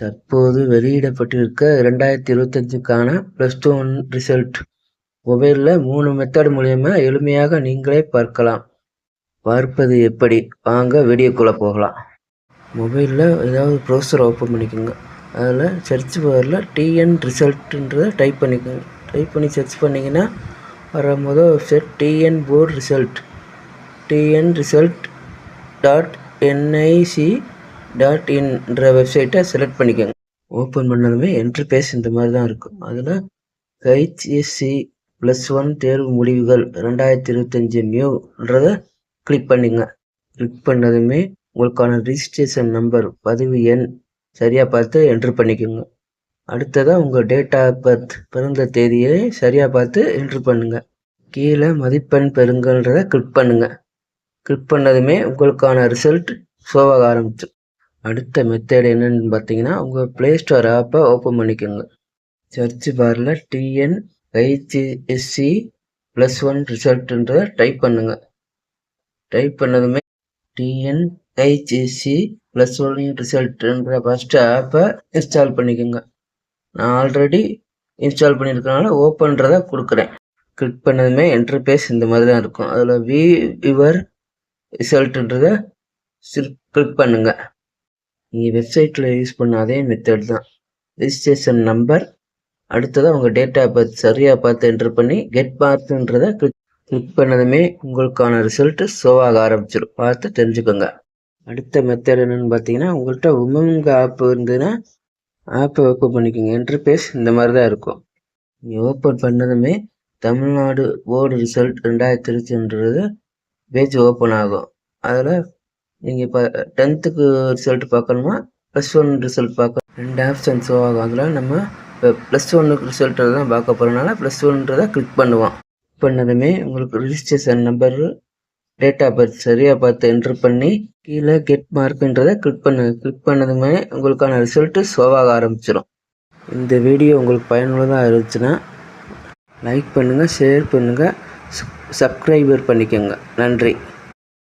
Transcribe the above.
தற்போது வெளியிடப்பட்டிருக்க இரண்டாயிரத்தி இருபத்தஞ்சுக்கான ப்ளஸ் டூ ஒன் ரிசல்ட் மொபைலில் மூணு மெத்தட் மூலயமா எளிமையாக நீங்களே பார்க்கலாம். பார்ப்பது எப்படி? வாங்க வீடியோக்குள்ளே போகலாம். மொபைலில் ஏதாவது ப்ரௌசர் ஓப்பன் பண்ணிக்கோங்க. அதில் சர்ச் பாரில் டிஎன் ரிசல்ட்டுன்றதை டைப் பண்ணிக்கோங்க. டைப் பண்ணி சர்ச் பண்ணிங்கன்னா வர மொதல் website TN board result TN result dot NIC dot இன்ற வெப்சைட்டை செலக்ட் பண்ணிக்கோங்க. ஓப்பன் பண்ணதுமே என்ட்ரி இந்த மாதிரி தான் இருக்கும். அதில் ஹெச்எஸ்சி ப்ளஸ் ஒன் தேர்வு முடிவுகள் ரெண்டாயிரத்தி இருபத்தஞ்சி நியூன்றதை கிளிக் பண்ணிங்க. கிளிக் பண்ணதுமே உங்களுக்கான ரிஜிஸ்ட்ரேஷன் நம்பர் பதிவு எண் சரியாக பார்த்து என்ட்ரு பண்ணிக்கோங்க. அடுத்ததாக உங்கள் டேட் ஆஃப் பர்த் பிறந்த தேதியை சரியாக பார்த்து என்ட்ரு பண்ணுங்கள் கீழே மதிப்பெண் பெறுங்கன்றதை கிளிக் பண்ணுங்கள் கிளிக் பண்ணதுமே உங்களுக்கான ரிசல்ட் ஷோவாக ஆரம்பிச்சு அடுத்த மெத்தட் என்னன்னு பார்த்தீங்கன்னா உங்கள் ப்ளே ஸ்டோர் ஆப்பை ஓப்பன் பண்ணிக்கோங்க. சர்ச் பாரில் டிஎன் ஹெச்எஸ்சி ப்ளஸ் ஒன் ரிசல்ட்டுன்றதை டைப் பண்ணுங்கள் டைப் பண்ணதுமே டிஎன் ஹெச்எஸ்சி ப்ளஸ் ஒன் ரிசல்ட்டுன்ற ஃபஸ்ட்டு ஆப்பை இன்ஸ்டால் பண்ணிக்கோங்க. நான் ஆல்ரெடி இன்ஸ்டால் பண்ணியிருக்கனால ஓப்பன்றதை கொடுக்குறேன். கிளிக் பண்ணதுமே இன்டர்பேஸ் இந்த மாதிரி தான் இருக்கும். அதில் வி யுவர் ரிசல்ட்டுன்றதை கிளிக் பண்ணுங்கள் நீங்கள் வெப்சைட்டில் யூஸ் பண்ண அதே மெத்தட் தான். ரிஜிஸ்ட்ரேஷன் நம்பர் அடுத்ததாக உங்கள் டேட் ஆஃப் பர்த் சரியாக பார்த்து என்ட்ரு பண்ணி கெட் பார்த்துன்றதை கிளிக் கிளிக் பண்ணதுமே உங்களுக்கான ரிசல்ட்டு ஷோவாக ஆரம்பிச்சிடும் பார்த்து தெரிஞ்சுக்கோங்க. அடுத்த மெத்தட் என்னென்னு பார்த்தீங்கன்னா உங்கள்கிட்ட உமங்க ஆப் இருந்ததுன்னா ஆப்பை ஓப்பன் பண்ணிக்கோங்க. என்ட்ரு இந்த மாதிரி தான் இருக்கும். நீங்கள் ஓப்பன் பண்ணதுமே தமிழ்நாடு போர்டு ரிசல்ட் ரெண்டாயிரத்தி இருபத்தின்றது பேஜ் ஓப்பன் ஆகும். அதில் நீங்கள் இப்போ டென்த்துக்கு ரிசல்ட் பார்க்கணுமா? ப்ளஸ் ஒன் ரிசல்ட் பார்க்க ரெண்டு ஆப்ஷன் ஷோ ஆகும் அதில் நம்ம இப்போ ப்ளஸ் ஒன்னுக்கு ரிசல்ட்டை தான் பார்க்க போகிறனால ப்ளஸ் ஒன்றதை கிளிக் பண்ணுவோம். பண்ணதுமே உங்களுக்கு registration number date of birth சரியாக பார்த்து என்ட்ரு பண்ணி கீழே கெட் மார்க்குன்றதை கிளிக் பண்ணுங்க கிளிக் பண்ணதுமே உங்களுக்கான ரிசல்ட்டு ஷோவாக ஆரம்பிச்சிடும் இந்த வீடியோ உங்களுக்கு பயனுள்ளதாக இருந்துச்சுன்னா லைக் பண்ணுங்கள் ஷேர் பண்ணுங்கள் சப்ஸ்கிரைபர் பண்ணிக்கோங்க. நன்றி.